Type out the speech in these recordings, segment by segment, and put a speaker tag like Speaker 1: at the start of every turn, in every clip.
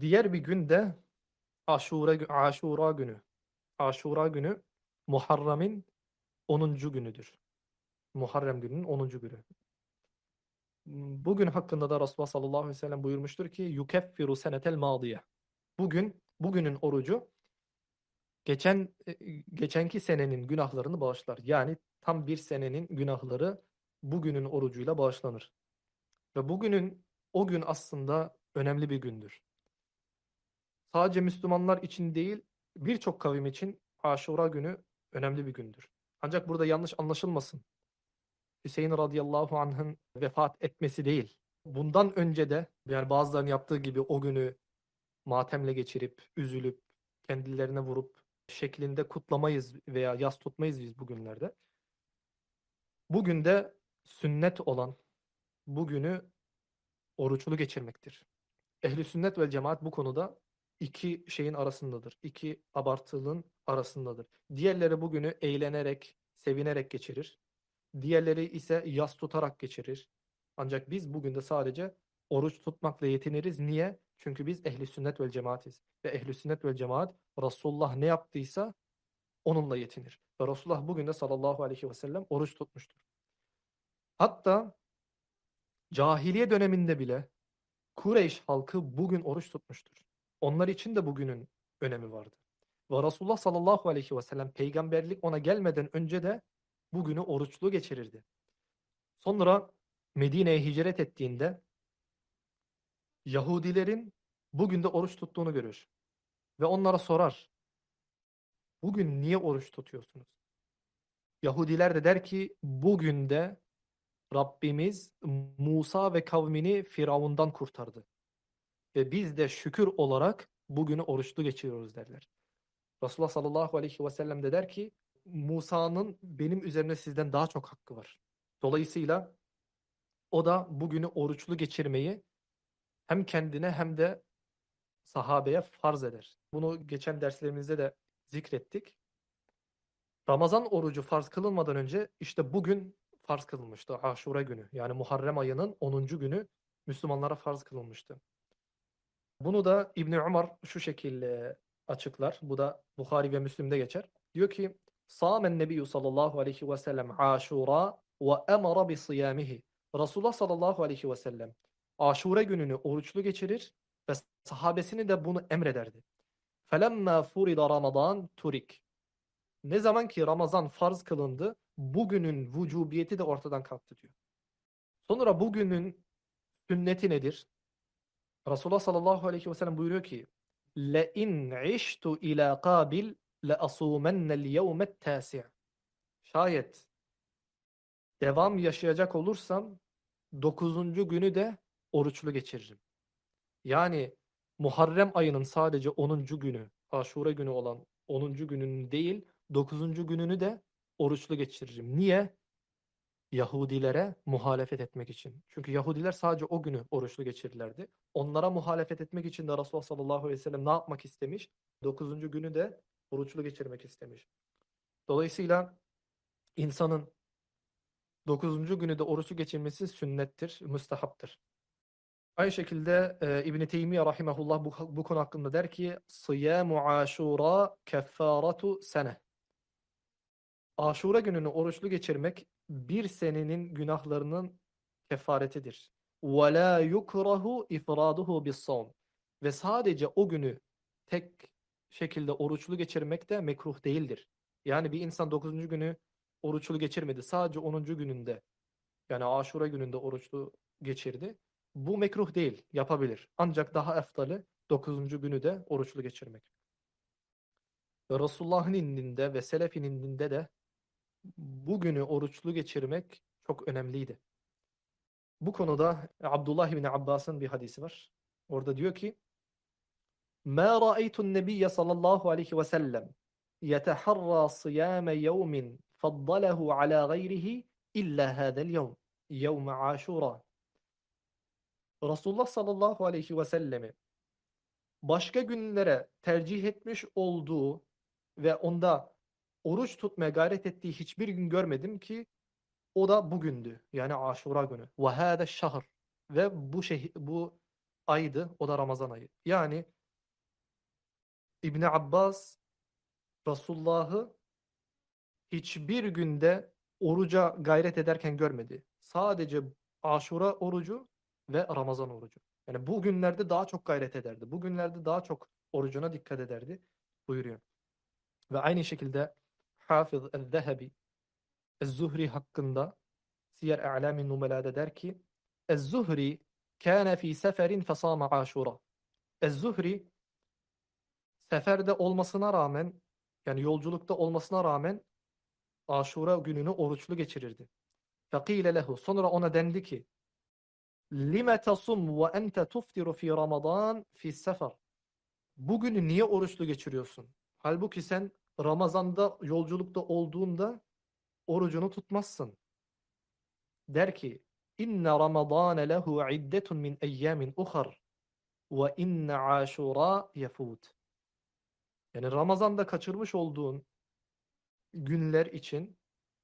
Speaker 1: Diğer bir gün de Aşura, Aşura günü. Aşura günü Muharrem'in 10. günüdür. Muharrem gününün 10. günü. Bugün hakkında da Resulullah sallallahu aleyhi ve sellem buyurmuştur ki yukeffiru senetel madiye. Bugün bugünün orucu geçen e, geçenki senenin günahlarını bağışlar. Yani tam bir senenin günahları bugünün orucuyla bağışlanır. Ve bugünün o gün aslında önemli bir gündür. Sadece Müslümanlar için değil, birçok kavim için Aşura günü önemli bir gündür. Ancak burada yanlış anlaşılmasın. Hüseyin radıyallahu anh'ın vefat etmesi değil. Bundan önce de yani bazılarının yaptığı gibi o günü matemle geçirip, üzülüp, kendilerine vurup şeklinde kutlamayız veya yas tutmayız biz bugünlerde. Bugün de sünnet olan bugünü oruçlu geçirmektir. Ehli sünnet ve cemaat bu konuda iki şeyin arasındadır. İki abartılığın arasındadır. Diğerleri bugünü eğlenerek, sevinerek geçirir. Diğerleri ise yas tutarak geçirir. Ancak biz bugün de sadece oruç tutmakla yetiniriz. Niye? Çünkü biz ehli sünnet vel cemaatiz. Ve ehli sünnet vel cemaat Resulullah ne yaptıysa onunla yetinir. Ve Resulullah bugün de sallallahu aleyhi ve sellem oruç tutmuştur. Hatta cahiliye döneminde bile Kureyş halkı bugün oruç tutmuştur. Onlar için de bugünün önemi vardı. Ve Resulullah sallallahu aleyhi ve sellem peygamberlik ona gelmeden önce de bugünü oruçlu geçirirdi. Sonra Medine'ye hicret ettiğinde Yahudilerin bugün de oruç tuttuğunu görür. Ve onlara sorar. Bugün niye oruç tutuyorsunuz? Yahudiler de der ki bugün de Rabbimiz Musa ve kavmini Firavundan kurtardı. Ve biz de şükür olarak bugünü oruçlu geçiriyoruz derler. Resulullah sallallahu aleyhi ve sellem de der ki Musa'nın benim üzerine sizden daha çok hakkı var. Dolayısıyla o da bugünü oruçlu geçirmeyi hem kendine hem de sahabeye farz eder. Bunu geçen derslerimizde de zikrettik. Ramazan orucu farz kılınmadan önce işte bugün farz kılınmıştı. Aşure günü. Yani Muharrem ayının 10. günü Müslümanlara farz kılınmıştı. Bunu da İbni Umar şu şekilde açıklar. Bu da Bukhari ve Müslim'de geçer. Diyor ki Sâmen Nebiyyü sallallahu aleyhi ve sellem aşura ve emara bi siyamihi. Resulullah sallallahu aleyhi ve sellem Aşure gününü oruçlu geçirir ve sahabesini de bunu emrederdi. Felemma furida Ramazan turik. Ne zaman ki Ramazan farz kılındı, bugünün vücubiyeti de ortadan kalktı diyor. Sonra bugünün sünneti nedir? Resulullah sallallahu aleyhi ve sellem buyuruyor ki le in iştu ila qabil le asumennel yevmet tasi' Şayet devam yaşayacak olursam 9. günü de oruçlu geçiririm. Yani Muharrem ayının sadece 10. günü, Aşure günü olan 10. gününün değil, 9. gününü de oruçlu geçiririm. Niye? Yahudilere muhalefet etmek için. Çünkü Yahudiler sadece o günü oruçlu geçirirlerdi. Onlara muhalefet etmek için de Resulullah sallallahu aleyhi ve sellem ne yapmak istemiş? 9. günü de oruçlu geçirmek istemiş. Dolayısıyla insanın 9. günü de oruçlu geçirmesi sünnettir, müstehaptır. Aynı şekilde e, İbn-i Teymiye rahimahullah bu, bu konu hakkında der ki Sıyamu aşura keffaratu sene. Aşura gününü oruçlu geçirmek bir senenin günahlarının kefaretidir. وَلَا يُكْرَهُ اِفْرَادُهُ بِالصَّوْمِ Ve sadece o günü tek şekilde oruçlu geçirmek de mekruh değildir. Yani bir insan 9. günü oruçlu geçirmedi. Sadece 10. gününde yani aşura gününde oruçlu geçirdi. Bu mekruh değil, yapabilir. Ancak daha efdali 9. günü de oruçlu geçirmek. Ve Resulullah'ın indinde ve Selefin indinde de bugünü oruçlu geçirmek çok önemliydi. Bu konuda Abdullah bin Abbas'ın bir hadisi var. Orada diyor ki: "Ma ra'aytu'n nebiyye sallallahu aleyhi ve sellem yeteharra siyame yevmin faddalahu ala gayrihi illa hada'l yevm, yevm Aşura." Resulullah sallallahu aleyhi ve sellemi başka günlere tercih etmiş olduğu ve onda oruç tutmaya gayret ettiği hiçbir gün görmedim ki o da bugündü. Yani Aşura günü. Ve hâde şahr. Ve bu şeh bu aydı. O da Ramazan ayı. Yani İbni Abbas Resulullah'ı hiçbir günde oruca gayret ederken görmedi. Sadece Aşura orucu ve Ramazan orucu. Yani bu günlerde daha çok gayret ederdi. Bu günlerde daha çok orucuna dikkat ederdi buyuruyor. Ve aynı şekilde Hafız el-Zehebi Ez-Zuhri hakkında Siyer A'lamin Numela'da der ki Ez-Zuhri kâne fî seferin fesâme Aşura. Ez-Zuhri seferde olmasına rağmen yani yolculukta olmasına rağmen Aşura gününü oruçlu geçirirdi. Fekile lehu sonra ona dendi ki lime tasum ve ente tuftiru fi Ramazan fi sefer. Bugünü niye oruçlu geçiriyorsun? Halbuki sen Ramazan'da yolculukta olduğunda orucunu tutmazsın. Der ki inne Ramazan lehu iddetun min eyyamin uhar ve inne Aşura yefut. Yani Ramazan'da kaçırmış olduğun günler için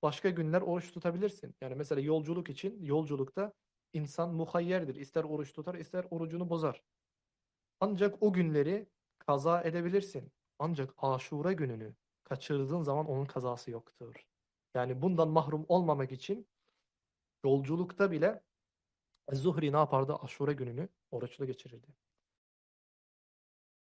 Speaker 1: başka günler oruç tutabilirsin. Yani mesela yolculuk için yolculukta insan muhayyerdir. İster oruç tutar ister orucunu bozar. Ancak o günleri kaza edebilirsin. Ancak Aşura gününü kaçırdığın zaman onun kazası yoktur. Yani bundan mahrum olmamak için yolculukta bile Zuhri ne yapardı? Aşura gününü oruçlu geçirirdi.